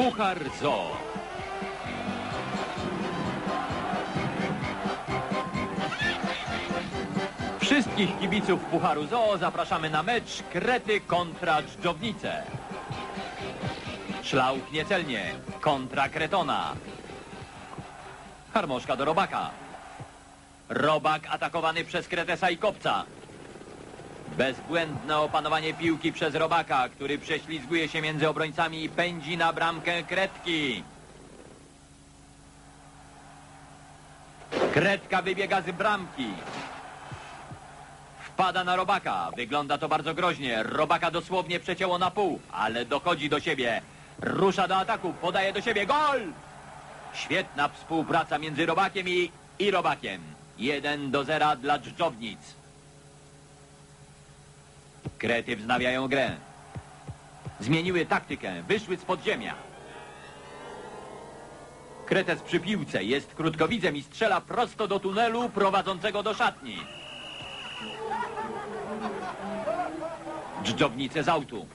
Puchar Zoo. Wszystkich kibiców Pucharu Zoo zapraszamy na mecz Krety kontra Dżdżownice. Szlauch niecelnie kontra Kretona. Harmoszka do Robaka. Robak atakowany przez Kretesa i Kopca. Bezbłędne opanowanie piłki przez Robaka, który prześlizguje się między obrońcami i pędzi na bramkę Kretki. Kretka wybiega z bramki. Wpada na Robaka. Wygląda to bardzo groźnie. Robaka dosłownie przecięło na pół, ale dochodzi do siebie. Rusza do ataku, podaje do siebie. Gol! Świetna współpraca między Robakiem i, i Robakiem. 1 do 0 dla dżdżownic. Krety wznawiają grę. Zmieniły taktykę, wyszły z podziemia. Kretes przy piłce jest krótkowidzem i strzela prosto do tunelu prowadzącego do szatni. Dżdżownice z autu.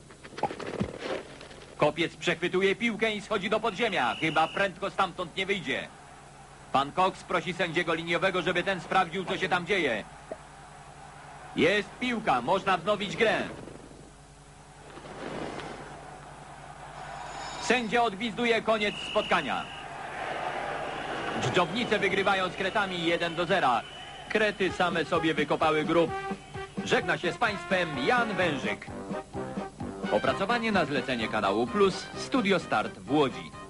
Kopiec przechwytuje piłkę i schodzi do podziemia. Chyba prędko stamtąd nie wyjdzie. Pan Cox prosi sędziego liniowego, żeby ten sprawdził, co się tam dzieje. Jest piłka, można wznowić grę. Sędzia odgwizduje koniec spotkania. Dżdżownice wygrywają z Kretami 1 do 0. Krety same sobie wykopały grób. Żegna się z Państwem Jan Wężyk. Opracowanie na zlecenie kanału Plus Studio Start w Łodzi.